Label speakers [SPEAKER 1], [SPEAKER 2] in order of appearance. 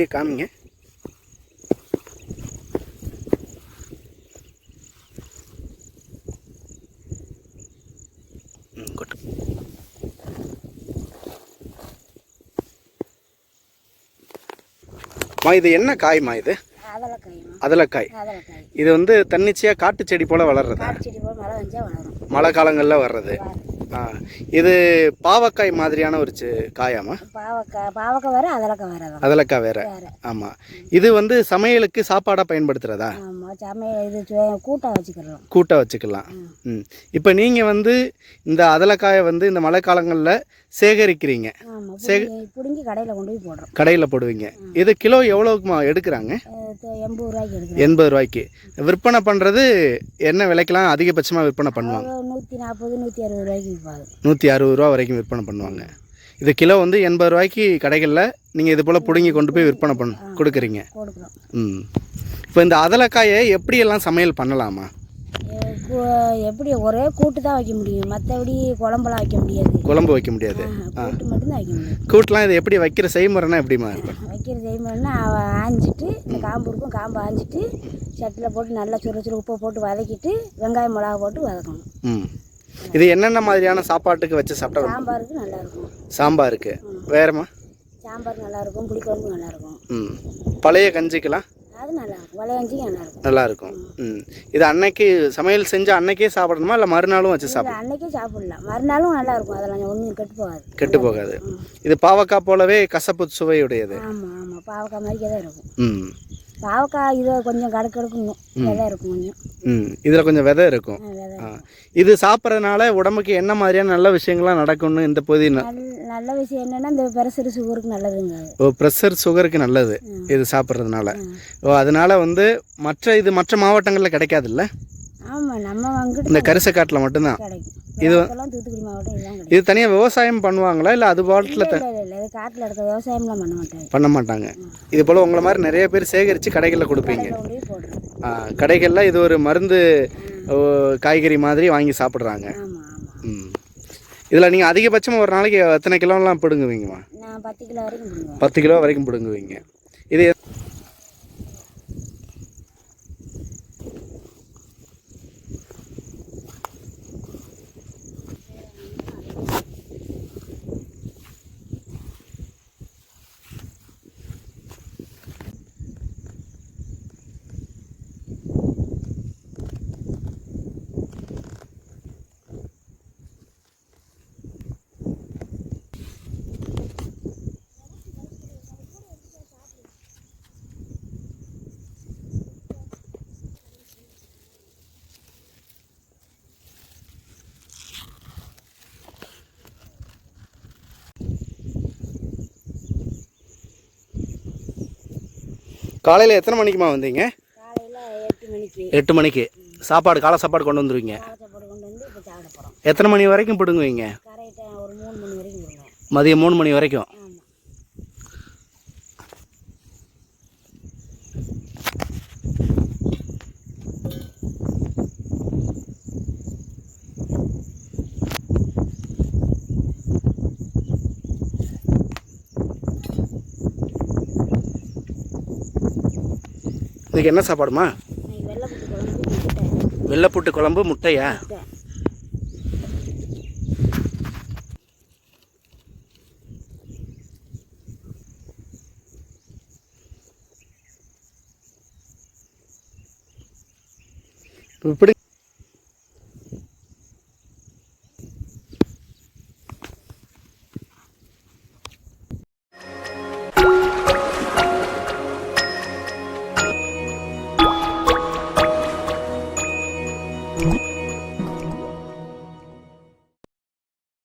[SPEAKER 1] அப்படியே காமிங்க. ம், இது என்ன காய்மா இது? அதலக்காய். இது வந்து தன்னிச்சையாக காட்டு செடி போல் வளர்றதா?
[SPEAKER 2] மழை
[SPEAKER 1] காலங்களில் வர்றது. ஆ இது பாவக்காய் மாதிரியான ஒரு செ- காயாமா
[SPEAKER 2] பாவக்காய் பாவக்காய் வேறு அதலக்காய் வேறு
[SPEAKER 1] அதலக்காய் வேற. ஆமாம் இது வந்து சமையலுக்கு சாப்பாடாக பயன்படுத்துகிறதா
[SPEAKER 2] ஆமாம் சமையல் இது சு- கூட்டா வச்சுக்கிறோம்
[SPEAKER 1] கூட்டை வச்சுக்கலாம். ம். இப்போ நீங்கள் வந்து இந்த அதலக்காயை வந்து இந்த மழை காலங்களில் சேகரிக்கிறீங்க.
[SPEAKER 2] பிடுங்கி பிடுங்கி கடையில் கொண்டு போய் போடுறோம்.
[SPEAKER 1] கடையில் போடுவீங்க. இது கிலோ எவ்வளோக்குமா எடுக்கிறாங்க?
[SPEAKER 2] எண்பது ரூபாய்க்கு எடுக்கிறோம்
[SPEAKER 1] எண்பது ரூபாய்க்கு. விற்பனை பண்ணுறது என்ன விலைக்கெல்லாம் அதிகபட்சமாக விற்பனை பண்ணுவாங்க?
[SPEAKER 2] நூற்றி நாற்பது நூற்றி அறுபது ரூபாய்க்கு
[SPEAKER 1] நூற்றி அறுபது ரூபா வரைக்கும் விற்பனை பண்ணுவாங்க. இது கிலோ வந்து எண்பது ரூபாய்க்கு கடைகளில் நீங்கள் இது போல் பிடுங்கி கொண்டு போய் விற்பனை பண்ண கொடுக்குறீங்க.
[SPEAKER 2] கொடுக்குறோம்.
[SPEAKER 1] ம். இப்போ இந்த அதலக்காயை எப்படியெல்லாம் சமையல் பண்ணலாமா?
[SPEAKER 2] எப்படி ஒரே கூட்டு தான் வைக்க முடியும். மற்றபடி குழம்புலாம் வைக்க முடியாது.
[SPEAKER 1] குழம்பு வைக்க முடியாது.
[SPEAKER 2] கூட்டு மட்டும்தான் வைக்க முடியும்.
[SPEAKER 1] கூட்டெலாம் இது எப்படி வைக்கிற செய்முறைனா எப்படிமா இருக்கும்?
[SPEAKER 2] வைக்கிற இந்த காம்பு இருக்கும் காம்பு ஆஞ்சிட்டு சட்டியில் போட்டு நல்லா சுரு சுரு உப்பை போட்டு வதக்கிட்டு வெங்காயம் மிளகா போட்டு வதக்கணும்.
[SPEAKER 1] ம். இது என்னென்ன மாதிரியான சாப்பாட்டுக்கு வச்சு சாப்பிட்டா
[SPEAKER 2] சாம்பாருக்கு நல்லா இருக்கும்.
[SPEAKER 1] சாம்பாருக்கு. வேறம்மா?
[SPEAKER 2] சாம்பார் நல்லா இருக்கும் புளிக்குழம்பு நல்லா இருக்கும்.
[SPEAKER 1] ம். பழைய கஞ்சிக்கெல்லாம்?
[SPEAKER 2] அது நல்லா இருக்கும். வளையஞ்சிக்கு நல்லா இருக்கும்.
[SPEAKER 1] நல்லா இருக்கும். ம். இது அன்னைக்கு சமையல் செஞ்சு அன்னைக்கே சாப்பிடணுமா? இல்லை மறுநாளும் வச்சு சாப்பிட
[SPEAKER 2] இல்லை அன்னைக்கே சாப்பிடலாம் மறுநாளும் நல்லா இருக்கும். அதெல்லாம் ஒன்றும் கெட்டு போகாது.
[SPEAKER 1] கெட்டு போகாது. இது பாவக்காய் போலவே கசப்பு சுவையுடையது.
[SPEAKER 2] ஆமாம் ஆமாம் பாவக்காய் மாதிரிக்கே தான் இருக்கும்.
[SPEAKER 1] ம்.
[SPEAKER 2] பாவக்காய் இது கொஞ்சம் கடுக்கு கடுக்கணும் விதை இருக்கும் கொஞ்சம்.
[SPEAKER 1] ம். இதில் கொஞ்சம் விதை இருக்கும். இது சாப்பிட்றதுனால உடம்புக்கு என்ன மாதிரியான நல்ல விஷயங்கள்லாம் நடக்கும்னு இந்த பகுதி
[SPEAKER 2] நல்ல விஷயம் என்னன்னா இந்த பெருசு சுகருக்கு நல்லதுங்க
[SPEAKER 1] ஓ ப்ரெஷர் சுகருக்கு நல்லது. இது சாப்பிட்றதுனால. ஓ அதனால வந்து மற்ற இது மற்ற மாவட்டங்களில் கிடைக்காதுல்ல?
[SPEAKER 2] ஆமாம் நம்ம வாங்கிட்டு
[SPEAKER 1] இந்த கரிசக்காட்டில் மட்டும்தான்.
[SPEAKER 2] கிடைக்கும்.
[SPEAKER 1] இது தனியாக விவசாயம் பண்ணுவாங்களா? இல்லை அது பாட்டில்
[SPEAKER 2] காட்டில் இருக்க விவசாயம்லாம் பண்ண மாட்டாங்க
[SPEAKER 1] பண்ண மாட்டாங்க. இது போல் உங்களை மாதிரி நிறைய பேர் சேகரித்து கடைகளில் கொடுப்பீங்க. கடைகளில் இது ஒரு மருந்து காய்கறி மாதிரி வாங்கி சாப்பிட்றாங்க. ம். இதில் நீங்கள் அதிகபட்சமாக ஒரு நாளைக்கு எத்தனை கிலோலாம் பிடுங்குவீங்கம்மா?
[SPEAKER 2] நான் பத்து கிலோ வரைக்கும்
[SPEAKER 1] பத்து கிலோ வரைக்கும் பிடுங்குவீங்க. இது காலையில் எத்தனை மணிக்குமா வந்தீங்க?
[SPEAKER 2] எட்டு மணிக்கு.
[SPEAKER 1] சாப்பாடு காலை சாப்பாடு கொண்டு வந்துருவீங்க.
[SPEAKER 2] காலை சாப்பாடு கொண்டு வந்து இப்போ சாப்பிட போகிறோம்
[SPEAKER 1] எத்தனை மணி வரைக்கும் பிடுங்குவீங்க? மதியம் மூணு மணி வரைக்கும். இதுக்கு என்ன சாப்பாடுமா? வெள்ளைப்பூட்டு குழம்பு முட்டையா?
[SPEAKER 2] முட்டை.
[SPEAKER 1] இப்படி